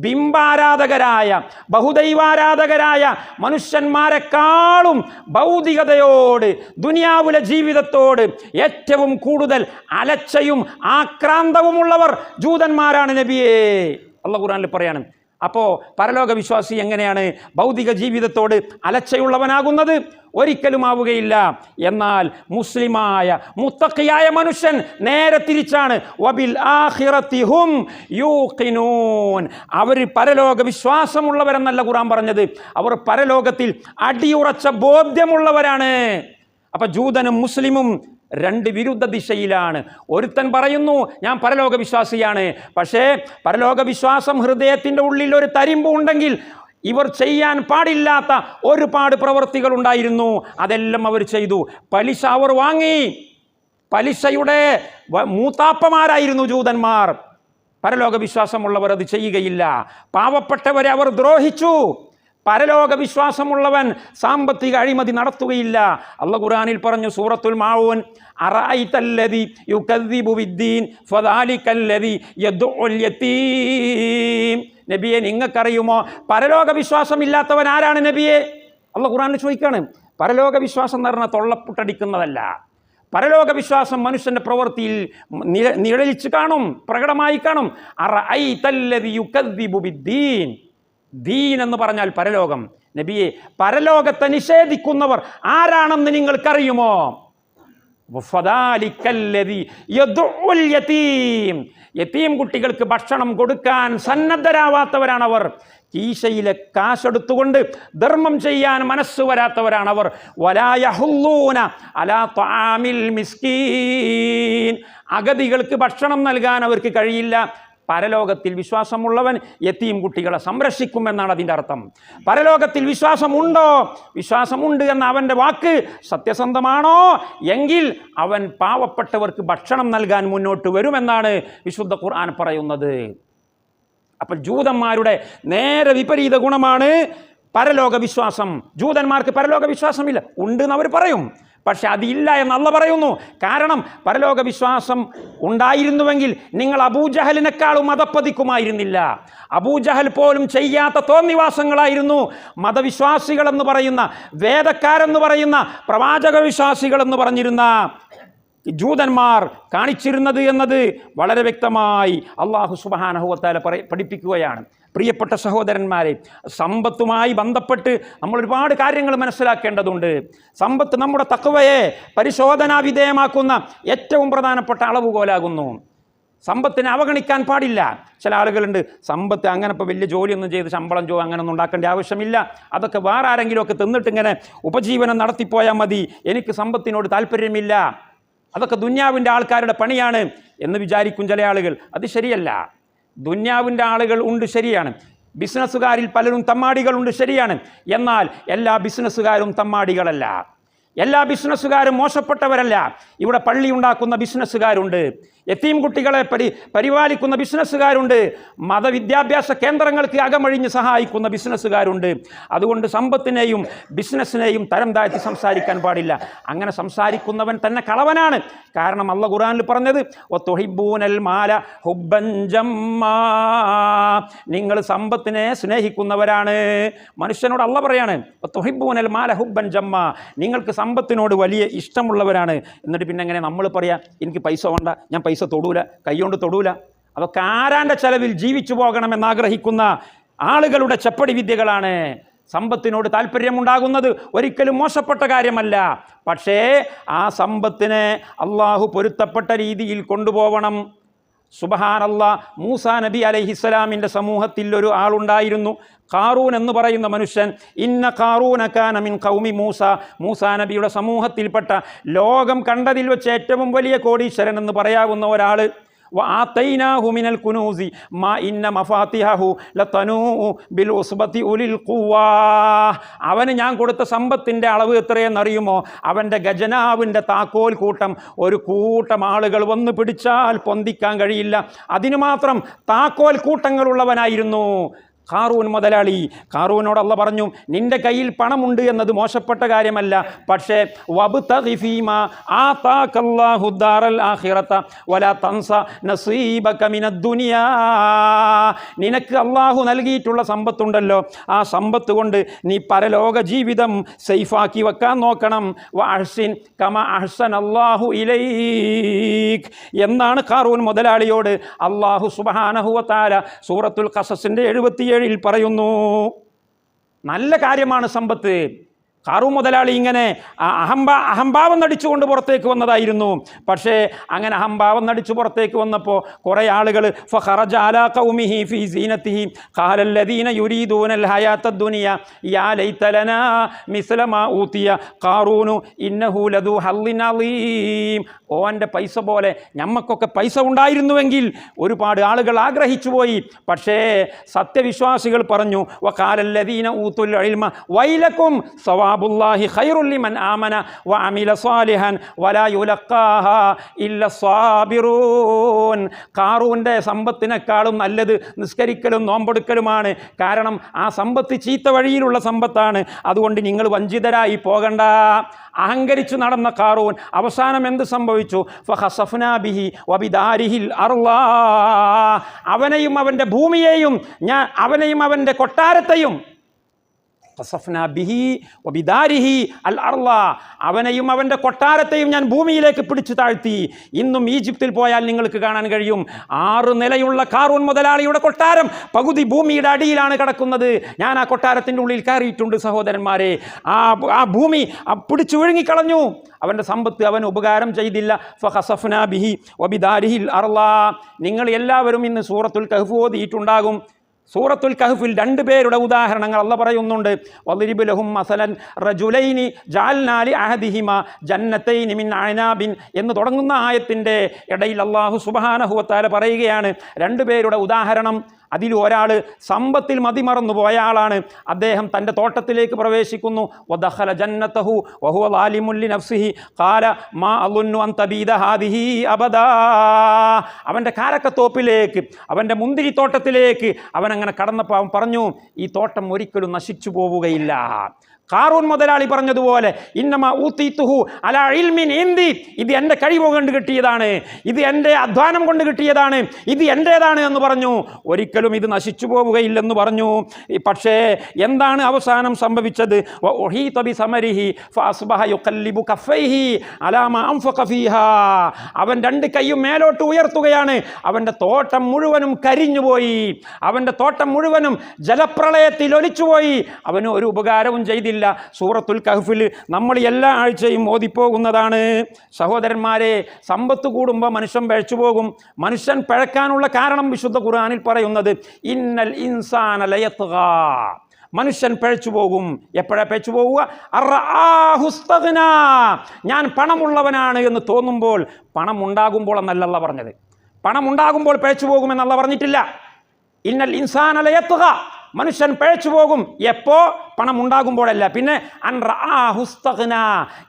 ബിംബാരാധകരായ ബഹുദൈവാരാധകരായ മനുഷ്യന്മാരെക്കാളും ഭൗതികതയോട് ദുനിയാവിലെ ജീവിതത്തോട് ഏറ്റവും കൂടുതൽ അലച്ചയും ആക്രാന്തവുമുള്ളവർ ജൂതന്മാരാണ് നബിയേ. അള്ള ഖുറാനിൽ പറയാണ് അപ്പോൾ പരലോക വിശ്വാസി എങ്ങനെയാണ് ഭൗതിക ജീവിതത്തോട് അലച്ചയുള്ളവനാകുന്നത്? ഒരിക്കലും ആവുകയില്ല. എന്നാൽ മുസ്ലിമായ മുത്തക്കിയായ മനുഷ്യൻ നേരെ തിരിച്ചാണ്. വബിൽ ആഹിറത്തിഹും അവർ പരലോക വിശ്വാസമുള്ളവരെന്നല്ല ഖുറാൻ പറഞ്ഞത്. അവർ പരലോകത്തിൽ അടിയുറച്ച ബോധ്യമുള്ളവരാണ്. അപ്പൊ ജൂതനും മുസ്ലിമും രണ്ട് വിരുദ്ധ ദിശയിലാണ്. ഒരുത്തൻ പറയുന്നു ഞാൻ പരലോകവിശ്വാസിയാണ്. പക്ഷേ പരലോകവിശ്വാസം ഹൃദയത്തിന്റെ ഉള്ളിൽ ഒരു തരിമ്പ് ഉണ്ടെങ്കിൽ ഇവർ ചെയ്യാൻ പാടില്ലാത്ത ഒരുപാട് പ്രവൃത്തികൾ ഉണ്ടായിരുന്നു. അതെല്ലാം അവർ ചെയ്തു. പലിശ അവർ വാങ്ങി. പലിശയുടെ മൂത്താപ്പമാരായിരുന്നു ജൂതന്മാർ. പരലോക വിശ്വാസമുള്ളവർ അത് ചെയ്യുകയില്ല. പാവപ്പെട്ടവരെ അവർ ദ്രോഹിച്ചു. പരലോക വിശ്വാസമുള്ളവൻ സാമ്പത്തിക അഴിമതി നടത്തുകയില്ല. അള്ള ഖുറാനിൽ പറഞ്ഞു സൂറത്തുൽ മാവൂൻ അറായിത്തല്ലതി യുക്കദ്ദിബു ബിദ്ദീൻ ഫദാലിക്കല്ലതി യദ്ഉൽ യതീം. നബിയെ നിങ്ങൾക്കറിയുമോ? പരലോക വിശ്വാസമില്ലാത്തവൻ ആരാണ് നബിയെ? അള്ള ഖുറാനിൽ ചോദിക്കാണ് പരലോക വിശ്വാസം എന്ന് പറഞ്ഞാൽ തൊള്ളപ്പുട്ടടിക്കുന്നതല്ല. പരലോക വിശ്വാസം മനുഷ്യന്റെ പ്രവൃത്തിയിൽ നിഴ- നിഴലിച്ച് കാണും പ്രകടമായി കാണും. അറ ഐ തല്ലതി ബിദ്ദീൻ. ദീൻ എന്ന് പറഞ്ഞാൽ പരലോകം. നബിയെ പരലോകത്തെ നിഷേധിക്കുന്നവർ ആരാണെന്ന് നിങ്ങൾക്കറിയുമോ? യത്തീം കുട്ടികൾക്ക് ഭക്ഷണം കൊടുക്കാൻ സന്നദ്ധരാവാത്തവരാണവർ. കീശയിലെ കാശെടുത്തുകൊണ്ട് ധർമ്മം ചെയ്യാൻ മനസ്സ് വരാത്തവരാണവർ. വലായഹുല്ലൂന അലാ മിസ്കീൻ. അഗതികൾക്ക് ഭക്ഷണം നൽകാൻ അവർക്ക് കഴിയില്ല. പരലോകത്തിൽ വിശ്വാസമുള്ളവൻ എത്തിയും കുട്ടികളെ സംരക്ഷിക്കുമെന്നാണ് അതിന്റെ അർത്ഥം. പരലോകത്തിൽ വിശ്വാസമുണ്ടോ? വിശ്വാസമുണ്ട് എന്ന അവന്റെ വാക്ക് സത്യസന്ധമാണോ? എങ്കിൽ അവൻ പാവപ്പെട്ടവർക്ക് ഭക്ഷണം നൽകാൻ മുന്നോട്ട് വരുമെന്നാണ് വിശുദ്ധ ഖുർആൻ പറയുന്നത്. അപ്പോൾ ജൂതന്മാരുടെ നേരെ വിപരീത ഗുണമാണ് പരലോക വിശ്വാസം ജൂതന്മാർക്ക് പരലോക വിശ്വാസമില്ല ഉണ്ട് എന്ന് അവർ പറയും. പക്ഷെ അതില്ല എന്ന് പറയുന്നു. കാരണം പരലോക വിശ്വാസം ഉണ്ടായിരുന്നുവെങ്കിൽ നിങ്ങൾ അബൂജഹലിനെക്കാളും മതപ്പതിക്കുമായിരുന്നില്ല. അബൂജഹൽ പോലും ചെയ്യാത്ത തോന്നിവാസങ്ങളായിരുന്നു. മതവിശ്വാസികളെന്ന് പറയുന്ന വേദക്കാരെന്ന് പറയുന്ന പ്രവാചക വിശ്വാസികളെന്ന് പറഞ്ഞിരുന്ന ജൂതന്മാർ കാണിച്ചിരുന്നത് എന്നത് വളരെ വ്യക്തമായി അള്ളാഹു സുബാനഹുവത്താല പറ പഠിപ്പിക്കുകയാണ്. പ്രിയപ്പെട്ട സഹോദരന്മാരെ സമ്പത്തുമായി ബന്ധപ്പെട്ട് നമ്മൾ ഒരുപാട് കാര്യങ്ങൾ മനസ്സിലാക്കേണ്ടതുണ്ട്. സമ്പത്ത് നമ്മുടെ തക്കവയെ പരിശോധനാ വിധേയമാക്കുന്ന ഏറ്റവും പ്രധാനപ്പെട്ട അളവുകോലാകുന്നു. സമ്പത്തിനെ അവഗണിക്കാൻ പാടില്ല. ചില ആളുകളുണ്ട് സമ്പത്ത് അങ്ങനെ ഇപ്പോൾ വലിയ ജോലിയൊന്നും ചെയ്ത് ശമ്പളം ജോ അങ്ങനെയൊന്നും ഉണ്ടാക്കേണ്ട ആവശ്യമില്ല. അതൊക്കെ വേറെ ആരെങ്കിലുമൊക്കെ തിന്നിട്ടിങ്ങനെ ഉപജീവനം നടത്തിപ്പോയാൽ മതി. എനിക്ക് സമ്പത്തിനോട് താല്പര്യമില്ല. അതൊക്കെ ദുന്യാവിന്റെ ആൾക്കാരുടെ പണിയാണ് എന്ന് വിചാരിക്കും ചില ആളുകൾ. അത് ശരിയല്ല. ദുന്യാവിന്റെ ആളുകൾ ഉണ്ട് ശരിയാണ്. ബിസിനസ്സുകാരിൽ പലരും തമ്മാടികളുണ്ട് ശരിയാണ്. എന്നാൽ എല്ലാ ബിസിനസ്സുകാരും തമ്മാടികളല്ല. എല്ലാ ബിസിനസ്സുകാരും മോശപ്പെട്ടവരല്ല. ഇവിടെ പള്ളി ഉണ്ടാക്കുന്ന ബിസിനസ്സുകാരുണ്ട്. എത്തീം കുട്ടികളെ പരി പരിപാലിക്കുന്ന ബിസിനസ്സുകാരുണ്ട്. മതവിദ്യാഭ്യാസ കേന്ദ്രങ്ങൾക്ക് അകമഴിഞ്ഞ് സഹായിക്കുന്ന ബിസിനസ്സുകാരുണ്ട്. അതുകൊണ്ട് സമ്പത്തിനെയും ബിസിനസ്സിനെയും തരം താഴ്ത്തി സംസാരിക്കാൻ പാടില്ല. അങ്ങനെ സംസാരിക്കുന്നവൻ തന്നെ കളവനാണ്. കാരണം അള്ള ഖുറാനിൽ പറഞ്ഞത് ഒത്തൊഹിബൂനൽ മാല ഹുബ്ബൻ ജമ്മാ. നിങ്ങൾ സമ്പത്തിനെ സ്നേഹിക്കുന്നവരാണ്. മനുഷ്യനോട് അള്ള പറയാണ് ഒത്തൊഹിബൂനൽ മാല ഹുബ്ബൻ ജമ്മ. നിങ്ങൾക്ക് സമ്പത്തിനോട് വലിയ ഇഷ്ടമുള്ളവരാണ്. എന്നിട്ട് പിന്നെ എങ്ങനെ നമ്മൾ പറയാം എനിക്ക് പൈസ വേണ്ട ഞാൻ പൈസ തൊടൂല കൈകൊണ്ട് തൊടൂല. അതൊക്കെ ആരാന്റെ ചെലവിൽ ജീവിച്ചു പോകണമെന്നാഗ്രഹിക്കുന്ന ആളുകളുടെ ചെപ്പടി വിദ്യകളാണ് സമ്പത്തിനോട് താല്പര്യമുണ്ടാകുന്നത്. ഒരിക്കലും മോശപ്പെട്ട കാര്യമല്ല. പക്ഷേ ആ സമ്പത്തിനെ അള്ളാഹു പൊരുത്തപ്പെട്ട രീതിയിൽ കൊണ്ടുപോകണം സുബഹാനല്ല മൂസ നബി അലഹിസ്സലാമിന്റെ സമൂഹത്തിൽ ഒരു ആളുണ്ടായിരുന്നു. കാറൂൻ എന്ന് പറയുന്ന മനുഷ്യൻ ഇന്ന കാറൂനക്കാന മിൻ കൗമി മൂസ മൂസ നബിയുടെ സമൂഹത്തിൽപ്പെട്ട ലോകം കണ്ടതിൽ വെച്ച് ഏറ്റവും വലിയ കോടീശ്വരൻ എന്ന് പറയാവുന്ന ഒരാൾ وآتيناه من الكنوز ما إن مفاتيحه لتنوء بالعصبة أولي القوى അവന് ഞാൻ കൊടുത്ത സമ്പത്തിൻ്റെ അളവ് എത്രയെന്നറിയുമോ അവൻ്റെ ഖജനാവിൻ്റെ താക്കോൽ കൂട്ടം ഒരു കൂട്ടം ആളുകൾ വന്ന് പിടിച്ചാൽ പൊന്തിക്കാൻ കഴിയില്ല അതിനു മാത്രം താക്കോൽ കൂട്ടങ്ങളുള്ളവനായിരുന്നു കാറൂൻ മുതലാളി. കാറൂനോട് അല്ല പറഞ്ഞു നിന്റെ കയ്യിൽ പണമുണ്ട് എന്നത് മോശപ്പെട്ട കാര്യമല്ല. പക്ഷേ നിനക്ക് അള്ളാഹു നൽകിയിട്ടുള്ള സമ്പത്തുണ്ടല്ലോ. ആ സമ്പത്ത് കൊണ്ട് നീ പരലോക ജീവിതം സേഫാക്കി വെക്കാൻ നോക്കണം. വഹ്സിൻ കമ അഹ്സൻ അള്ളാഹു ഇലൈക്. എന്നാണ് കാറൂൻ മുതലാളിയോട് അള്ളാഹു സുബാനഹുവത്താല സൂറത്തുൽ ഖസസിന്റെ എഴുപത്തിയേഴിൽ പറയുന്നു നല്ല കാര്യമാണ് സമ്പത്ത്. കാറു മുതലാളി ഇങ്ങനെ അഹംഭാ അഹംഭാവം നടിച്ചുകൊണ്ട് പുറത്തേക്ക് വന്നതായിരുന്നു. പക്ഷേ അങ്ങനെ അഹംഭാവം നടിച്ചു പുറത്തേക്ക് വന്നപ്പോൾ കുറേ ആളുകൾ ഫഹറജ അലാ ഖാലല്ലദീന യാ ഊതിയ ഖാറൂനു ഇന്നഹു ഓന്റെ പൈസ പോലെ ഞമ്മക്കൊക്കെ പൈസ ഉണ്ടായിരുന്നുവെങ്കിൽ ഒരുപാട് ആളുകൾ ആഗ്രഹിച്ചു പോയി. പക്ഷേ സത്യവിശ്വാസികൾ പറഞ്ഞു വക്കാലല്ലദീന ഊത്തുൽ ഇൽമ വൈലക്കും സവാബുല്ലാഹി ഖൈറുല്ലിമൻ ആമന വ അമില സാലിഹൻ വലാ യുലക്കാഹ ഇല്ല സ്വാബിറൂൻ കാറൂന്റെ സമ്പത്തിനേക്കാളും നല്ലത് നിസ്കരിക്കലും നോമ്പെടുക്കലുമാണ്. കാരണം ആ സമ്പത്ത് ചീത്ത വഴിയിലുള്ള സമ്പത്താണ്. അതുകൊണ്ട് നിങ്ങൾ വഞ്ചിതരായി പോകണ്ട. അഹങ്കരിച്ചു നടന്ന കാറൂൻ അവസാനം എന്ത് സംഭവിച്ചു? ഫഹസഫ്നാ ബിഹി വബിദാരിഹിൽ അർളാ. അവനെയും അവന്റെ ഭൂമിയെയും ഞാൻ അവനെയും അവന്റെ കൊട്ടാരത്തെയും ഖസഫ്നാ ബിഹി വബിദാരിഹി അൽ അർള അവനെയും അവന്റെ കൊട്ടാരത്തെയും ഞാൻ ഭൂമിയിലേക്ക് പിടിച്ചു താഴ്ത്തി. ഇന്നും ഈജിപ്തിൽ പോയാൽ നിങ്ങൾക്ക് കാണാൻ കഴിയും. ആറ് നിലയുള്ള കാറൂൺ മുതലാളിയുടെ കൊട്ടാരം പകുതി ഭൂമിയുടെ അടിയിലാണ് കിടക്കുന്നത്. ഞാൻ ആ കൊട്ടാരത്തിന്റെ ഉള്ളിൽ കയറിയിട്ടുണ്ട് സഹോദരന്മാരെ. ആ ആ ഭൂമി പിടിച്ചു വിഴുങ്ങിക്കളഞ്ഞു. അവന്റെ സമ്പത്ത് അവൻ ഉപകാരം ചെയ്തില്ല. ഫഹസഫ്നാ ബിഹി വബിദാരിഹിൽ അർള നിങ്ങൾ എല്ലാവരും ഇന്ന് സൂറത്തുൽ കഹ്ഫ് ഓതിയിട്ടുണ്ടാകും. സൂറത്തുൽ കഹ്ഫിൽ രണ്ട് പേരുടെ ഉദാഹരണങ്ങൾ അല്ല പറയുന്നുണ്ട്. വളിരിബ് ലഹും മസലൻ റജുലൈനി ജാൽനാലി അഹദിഹിമ ജന്നത്തൈനി മിൻ അനാബിൻ എന്ന് തുടങ്ങുന്ന ആയത്തിന്റെ ഇടയിൽ അള്ളാഹു സുബഹാനഹുവത്താല പറയുകയാണ്. രണ്ട് പേരുടെ ഉദാഹരണം അതിൽ ഒരാൾ സമ്പത്തിൽ മതിമറന്നു പോയ ആളാണ്. അദ്ദേഹം തന്റെ തോട്ടത്തിലേക്ക് പ്രവേശിക്കുന്നു. വദഖല ജന്നത്തഹു വഹുവ നഫ്സിഹി കാല മാ അലുന്നു അന്തബീദ തബീദ ഹാദിഹി അബദാ. അവന്റെ കാരക്കത്തോപ്പിലേക്ക് അവന്റെ മുന്തിരിത്തോട്ടത്തിലേക്ക് അവൻ അങ്ങനെ കടന്നപ്പോൾ അവൻ പറഞ്ഞു ഈ തോട്ടം ഒരിക്കലും നശിച്ചു പോവുകയില്ല. കാറൂൺ മുതലാളി പറഞ്ഞതുപോലെ ഇന്നമ ഊത്തീത്തുഹു അല ഇൽമിൻ ഇത് എന്റെ കഴിവ് കൊണ്ട് കിട്ടിയതാണ്. ഇത് എന്റെ അധ്വാനം കൊണ്ട് കിട്ടിയതാണ്. ഇത് എന്റേതാണ് എന്ന് പറഞ്ഞു. ഒരിക്കലും ഇത് നശിച്ചു പോവുകയില്ലെന്ന് പറഞ്ഞു. പക്ഷേ എന്താണ് അവസാനം സംഭവിച്ചത്? അവൻ രണ്ട് കൈയും മേലോട്ട് ഉയർത്തുകയാണ്. അവന്റെ തോട്ടം മുഴുവനും കരിഞ്ഞുപോയി. അവന്റെ തോട്ടം മുഴുവനും ജലപ്രളയത്തിൽ ഒലിച്ചുപോയി. അവന് ഒരു ഉപകാരവും ചെയ്തില്ല. സൂറത്തുൽ കഹ്ഫിൽ നമ്മൾ എല്ലാ ആഴ്ചയും ഓതിപ്പോകുന്നതാണ്. സഹോദരന്മാരെ സമ്പത്ത് കൂടുമ്പോൾ മനുഷ്യൻ പഴച്ചു പോകും. മനുഷ്യൻ പഴക്കാനുള്ള കാരണം വിശുദ്ധ ഖുർആാനിൽ പറയുന്നത് ഇന്നൽ ഇൻസാന ലയത്തുക മനുഷ്യൻ പഴച്ചു പോകും. എപ്പോഴാണ് പഴച്ചു പോവുക. ഞാൻ പണമുള്ളവനാണ് എന്ന് തോന്നുമ്പോൾ പണം ഉണ്ടാകുമ്പോൾ എന്നല്ല പറഞ്ഞത്. പണം ഉണ്ടാകുമ്പോൾ പഴച്ചു പോകുമെന്നല്ല പറഞ്ഞിട്ടില്ല. ഇന്നൽ ഇൻസാന അലയത്തുക മനുഷ്യൻ പഴച്ചു പോകും. എപ്പോ? പണം ഉണ്ടാകുമ്പോഴല്ല പിന്നെ അൻ റആഹുസ്തഗ്ന.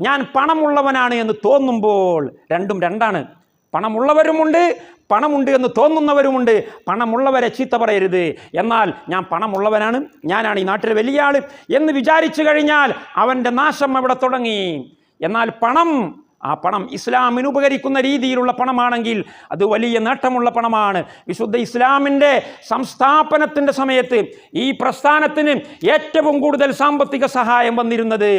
ഞാൻ പണമുള്ളവനാണ് എന്ന് തോന്നുമ്പോൾ രണ്ടും രണ്ടാണ്. പണമുള്ളവരുമുണ്ട് പണമുണ്ട് എന്ന് തോന്നുന്നവരുമുണ്ട്. പണമുള്ളവരെ ചീത്ത പറയരുത്. എന്നാൽ ഞാൻ പണമുള്ളവനാണ് ഞാനാണ് ഈ നാട്ടിലെ വലിയ ആൾ എന്ന് വിചാരിച്ചു കഴിഞ്ഞാൽ അവന്റെ നാശം അവിടെ തുടങ്ങി. എന്നാൽ പണം ആ പണം ഇസ്ലാമിന് ഉപകരിക്കുന്ന രീതിയിലുള്ള പണമാണെങ്കിൽ അത് വലിയ നേട്ടമുള്ള പണമാണ്. വിശുദ്ധ ഇസ്ലാമിന്റെ സംസ്ഥാപനത്തിന്റെ സമയത്ത് ഈ പ്രസ്ഥാനത്തിന് ഏറ്റവും കൂടുതൽ സാമ്പത്തിക സഹായം വന്നിരുന്നത്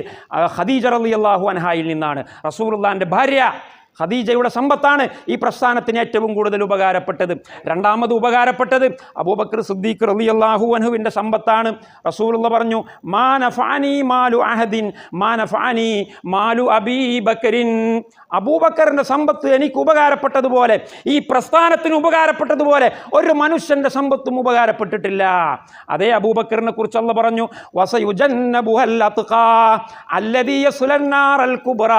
ഖദീജ റളി അള്ളാഹു അൻഹായിൽ നിന്നാണ്. റസൂർ ഭാര്യ ഖദീജയുടെ സമ്പത്താണ് ഈ പ്രസ്ഥാനത്തിന് ഏറ്റവും കൂടുതൽ ഉപകാരപ്പെട്ടത്. രണ്ടാമത് ഉപകാരപ്പെട്ടത് അബൂബക്കർ സിദ്ദീഖ് അള്ളാഹു അനുവിന്റെ സമ്പത്താണ്. റസൂലുള്ള പറഞ്ഞു മാനഫാനി മാലു അഹദിൻ മാനഫാനി മാലു അബീബക്കരിൻ അബൂബക്കറിന്റെ സമ്പത്ത് എനിക്ക് ഉപകാരപ്പെട്ടതുപോലെ ഈ പ്രസ്ഥാനത്തിന് ഉപകാരപ്പെട്ടതുപോലെ ഒരു മനുഷ്യന്റെ സമ്പത്തും ഉപകാരപ്പെട്ടിട്ടില്ല. അതേ അബൂബക്കറിനെ കുറിച്ചുള്ള പറഞ്ഞു വസയുജന്നബുഹൽ അത്ഖാ അല്ലദീ യസ്ലന്നാറൽ കുബറ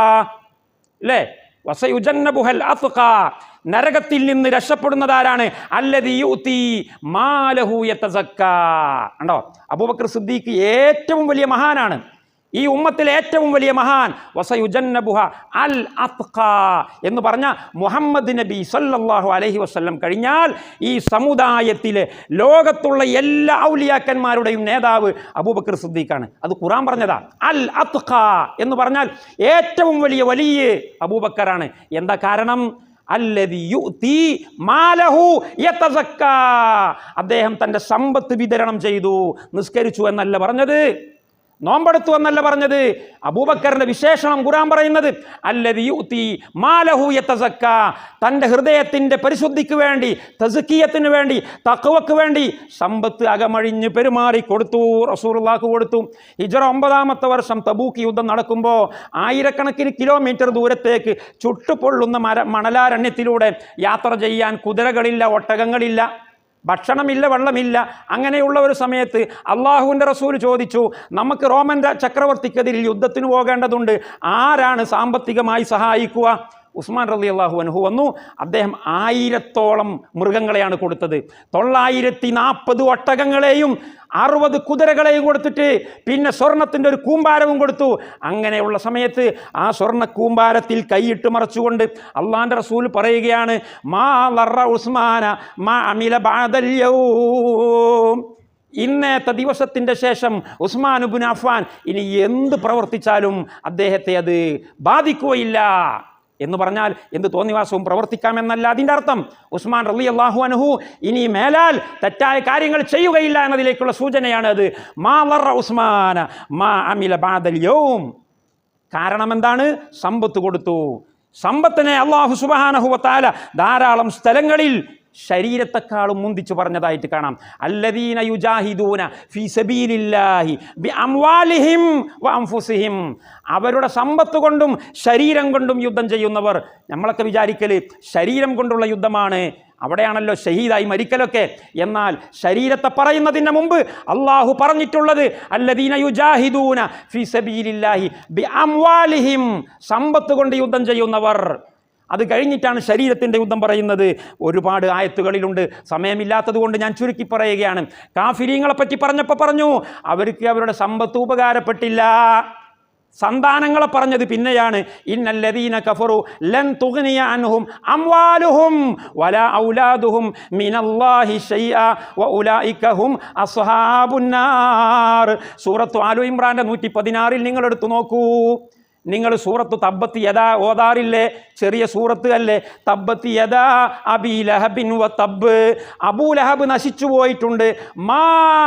അല്ലേ? നരകത്തിൽ നിന്ന് രക്ഷപ്പെടുന്നതാരാണ് അല്ലദീ യുതി മാലഹു യതസക്ക. കണ്ടോ? അബൂബക്കർ സിദ്ദീഖ് ഏറ്റവും വലിയ മഹാനാണ്. ഈ ഉമ്മത്തിലെ ഏറ്റവും വലിയ മഹാൻ വസയുജന്നബുഹ അൽ അത്ഖ എന്ന് പറഞ്ഞ മുഹമ്മദ് നബി സല്ലല്ലാഹു അലൈഹി വസല്ലം കഴിഞ്ഞാൽ ഈ സമുദായത്തിലെ ലോകത്തുള്ള എല്ലാ ഔലിയാക്കന്മാരുടെയും നേതാവ് അബൂബക്കർ സിദ്ദീഖാണ്. അത് ഖുറാൻ പറഞ്ഞതാ. അൽ അത്ഖ എന്ന് പറഞ്ഞാൽ ഏറ്റവും വലിയ വലിയ അബൂബക്കറാണ്. എന്താ കാരണം? അദ്ദേഹം തന്റെ സമ്പത്ത് വിതരണം ചെയ്തു നിസ്കരിച്ചു എന്നല്ല പറഞ്ഞത്. നോമ്പെടുത്തു എന്നല്ല പറഞ്ഞത്. അബൂബക്കറിന്റെ വിശേഷണം ഖുറാൻ പറയുന്നത് അല്ലതി യുത്തി മാലഹു യത്തസക്ക തന്റെ ഹൃദയത്തിന്റെ പരിശുദ്ധിക്ക് വേണ്ടി തസുക്കീയത്തിന് വേണ്ടി തക്കുവക്ക് വേണ്ടി സമ്പത്ത് അകമഴിഞ്ഞ് പെരുമാറി കൊടുത്തു റസൂറുള്ളാക്ക് കൊടുത്തു. ഹിജറ ഒമ്പതാമത്തെ വർഷം തബൂക്ക് യുദ്ധം നടക്കുമ്പോൾ ആയിരക്കണക്കിന് കിലോമീറ്റർ ദൂരത്തേക്ക് ചുട്ടുപൊള്ളുന്ന മര മണലാരണ്യത്തിലൂടെ യാത്ര ചെയ്യാൻ കുതിരകളില്ല ഒട്ടകങ്ങളില്ല. ഭക്ഷണമില്ല വെള്ളമില്ല. അങ്ങനെയുള്ള ഒരു സമയത്ത് അള്ളാഹുവിന്റെ റസൂൽ ചോദിച്ചു നമുക്ക് റോമൻ ചക്രവർത്തിക്കെതിരിൽ യുദ്ധത്തിന് പോകേണ്ടതുണ്ട്. ആരാണ് സാമ്പത്തികമായി സഹായിക്കുക? ഉസ്മാൻ റലി അള്ളാഹു അനുഹു വന്നു. അദ്ദേഹം ആയിരത്തോളം മൃഗങ്ങളെയാണ് കൊടുത്തത്. തൊള്ളായിരത്തി നാൽപ്പത് ഒട്ടകങ്ങളെയും അറുപത് കുതിരകളെയും കൊടുത്തിട്ട് പിന്നെ സ്വർണത്തിന്റെ ഒരു കൂമ്പാരവും കൊടുത്തു. അങ്ങനെയുള്ള സമയത്ത് ആ സ്വർണ കൂമ്പാരത്തിൽ കൈയിട്ട് മറച്ചുകൊണ്ട് അള്ളാന്റെ റസൂൽ പറയുകയാണ് മാ ഉസ്മാന മാ അമില ബാദൽ യൗം. ഇന്നത്തെ ദിവസത്തിന്റെ ശേഷം ഉസ്മാൻ ഉബുൻ അഫ്വാൻ ഇനി എന്ത് പ്രവർത്തിച്ചാലും അദ്ദേഹത്തെ അത് ബാധിക്കുകയില്ല. എന്ന് പറഞ്ഞാൽ എന്ത് തോന്നിവാസവും പ്രവർത്തിക്കാമെന്നല്ല അതിന്റെ അർത്ഥം. ഉസ്മാൻ റലി അള്ളാഹു അനുഹു ഇനി മേലാൽ തെറ്റായ കാര്യങ്ങൾ ചെയ്യുകയില്ല എന്നതിലേക്കുള്ള സൂചനയാണ് അത്. മാ ലറ ഉസ്മാന മാ അമില ബാദൽ യൗം. കാരണം എന്താണ്? സമ്പത്ത് കൊടുത്തു. സമ്പത്തിനെ അള്ളാഹു സുബാനഹുവത്താല ധാരാളം സ്ഥലങ്ങളിൽ ശരീരത്തെക്കാളും മുന്തിച്ചു പറഞ്ഞതായിട്ട് കാണാം. അല്ലദീന യുജാഹിദൂന ഫി സബീലില്ലാഹി ബി അംവാലിഹിം വ അംഫുസിഹിം അവരുടെ സമ്പത്ത് കൊണ്ടും ശരീരം കൊണ്ടും യുദ്ധം ചെയ്യുന്നവർ. നമ്മളൊക്കെ വിചാരിക്കൽ ശരീരം കൊണ്ടുള്ള യുദ്ധമാണ്. അവിടെയാണല്ലോ ഷഹീദായി മരിക്കലൊക്കെ. എന്നാൽ ശരീരത്തെ പറയുന്നതിന് മുമ്പ് അള്ളാഹു പറഞ്ഞിട്ടുള്ളത് അല്ലദീന യുജാഹിദൂന ഫി സബീലില്ലാഹി ബി അംവാലിഹിം സമ്പത്ത് കൊണ്ട് യുദ്ധം ചെയ്യുന്നവർ. അത് കഴിഞ്ഞിട്ടാണ് ശരീരത്തിന്റെ യുദ്ധം പറയുന്നത്. ഒരുപാട് ആയത്തുകളിലുണ്ട്. സമയമില്ലാത്തത് കൊണ്ട് ഞാൻ ചുരുക്കി പറയുകയാണ്. കാഫിരിയങ്ങളെ പറ്റി പറഞ്ഞപ്പോൾ പറഞ്ഞു അവർക്ക് അവരുടെ സമ്പത്ത് ഉപകാരപ്പെട്ടില്ല. സന്താനങ്ങളെ പറഞ്ഞത് പിന്നെയാണ്. ഇന്നല്ലദീന കഫറു ലൻ തുഗ്നിയ അൻഹും അംവാലുഹും വല ഔലാദുഹും മിനല്ലാഹി ഷൈഅ വ ഉലൈകഹും അസ്ഹാബുന്നാർ. സൂറത്തു ആലു ഇമ്രാന്റെ നൂറ്റി പതിനാറിൽ നിങ്ങൾ എടുത്തു നോക്കൂ. നിങ്ങൾ സൂറത്ത് തബ്ബത്ത് യഥാ ഓതാറില്ലേ? ചെറിയ സൂറത്ത് അല്ലേ? തബ്ബത്ത് യഥാ അബി ലഹബിൻ വ തബ് അബൂ ലഹബ് നശിച്ചു പോയിട്ടുണ്ട്. മാ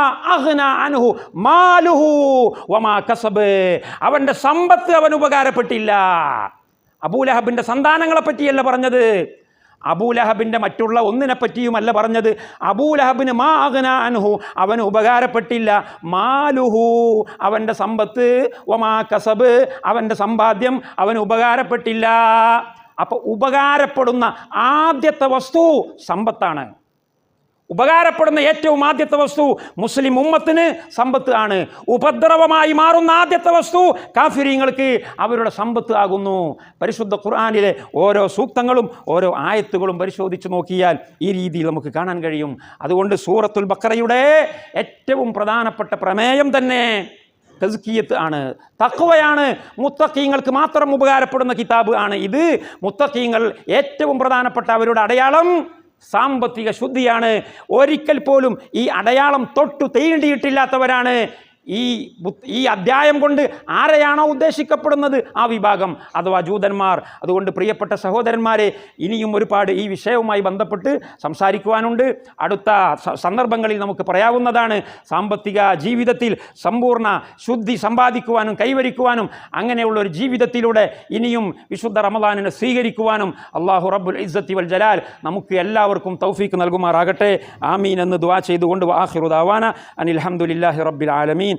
അഹ്ന അൻഹു മാലുഹു വമാ കസബ്. അവന്റെ സമ്പത്ത് അവൻ ഉപകാരപ്പെട്ടില്ല. അബൂലഹബിന്റെ സന്താനങ്ങളെ പറ്റിയല്ല പറഞ്ഞത്. അബൂലഹബിന്റെ മറ്റുള്ള ഒന്നിനെ പറ്റിയുമല്ല പറഞ്ഞത്. അബൂലഹബിന് മാ അഗ്ന അൻഹു അവന് ഉപകാരപ്പെട്ടില്ല. മാലുഹു അവന്റെ സമ്പത്ത് ഒമാ കസബ് അവന്റെ സമ്പാദ്യം അവന് ഉപകാരപ്പെട്ടില്ല. അപ്പോൾ ഉപകാരപ്പെടുന്ന ആദ്യത്തെ വസ്തു സമ്പത്താണ്. ഉപകാരപ്പെടുന്ന ഏറ്റവും ആദ്യത്തെ വസ്തു മുസ്ലിം ഉമ്മത്തിന് സമ്പത്ത് ആണ്. ഉപദ്രവമായി മാറുന്ന ആദ്യത്തെ വസ്തു കാഫിര്യങ്ങൾക്ക് അവരുടെ സമ്പത്ത് ആകുന്നു. പരിശുദ്ധ ഖുർആാനിലെ ഓരോ സൂക്തങ്ങളും ഓരോ ആയത്തുകളും പരിശോധിച്ച് നോക്കിയാൽ ഈ രീതിയിൽ നമുക്ക് കാണാൻ കഴിയും. അതുകൊണ്ട് സൂറത്തുൽ ബക്കറയുടെ ഏറ്റവും പ്രധാനപ്പെട്ട പ്രമേയം തന്നെ തസ്കിയത്ത് ആണ്. തക്വയാണ് മുത്തക്കീങ്ങൾക്ക് മാത്രം ഉപകാരപ്പെടുന്ന കിതാബ് ആണ് ഇത്. മുത്തക്കീങ്ങൾ ഏറ്റവും പ്രധാനപ്പെട്ട അവരുടെ അടയാളം സാമ്പത്തിക ശുദ്ധിയാണ്. ഒരിക്കൽ പോലും ഈ അടയാളം തൊട്ടു തീണ്ടിയിട്ടില്ലാത്തവരാണ്. ഈ ഈ അധ്യായം കൊണ്ട് ആരെയാണോ ഉദ്ദേശിക്കപ്പെടുന്നത്? ആ വിഭാഗം. അഥവാ ജൂതന്മാർ. അതുകൊണ്ട് പ്രിയപ്പെട്ട സഹോദരന്മാരെ ഇനിയും ഒരുപാട് ഈ വിഷയവുമായി ബന്ധപ്പെട്ട് സംസാരിക്കുവാനുണ്ട്. അടുത്ത സന്ദർഭങ്ങളിൽ നമുക്ക് പറയാവുന്നതാണ് സാമ്പത്തിക ജീവിതത്തിൽ സമ്പൂർണ ശുദ്ധി സമ്പാദിക്കുവാനും കൈവരിക്കുവാനും അങ്ങനെയുള്ള ഒരു ജീവിതത്തിലൂടെ ഇനിയും വിശുദ്ധ റമദാനിനെ സ്വീകരിക്കുവാനും അള്ളാഹു റബ്ബുൽ ഇസ്സത്തി വൽ ജലാൽ നമുക്ക് എല്ലാവർക്കും തൗഫീക്ക് നൽകുമാറാകട്ടെ. ആമീൻ എന്ന് ദുവാ ചെയ്തുകൊണ്ട് വാഹിറു ദാവാന അനിൽ ഹംദുലില്ലാഹി റബ്ബിൽ ആലമീൻ.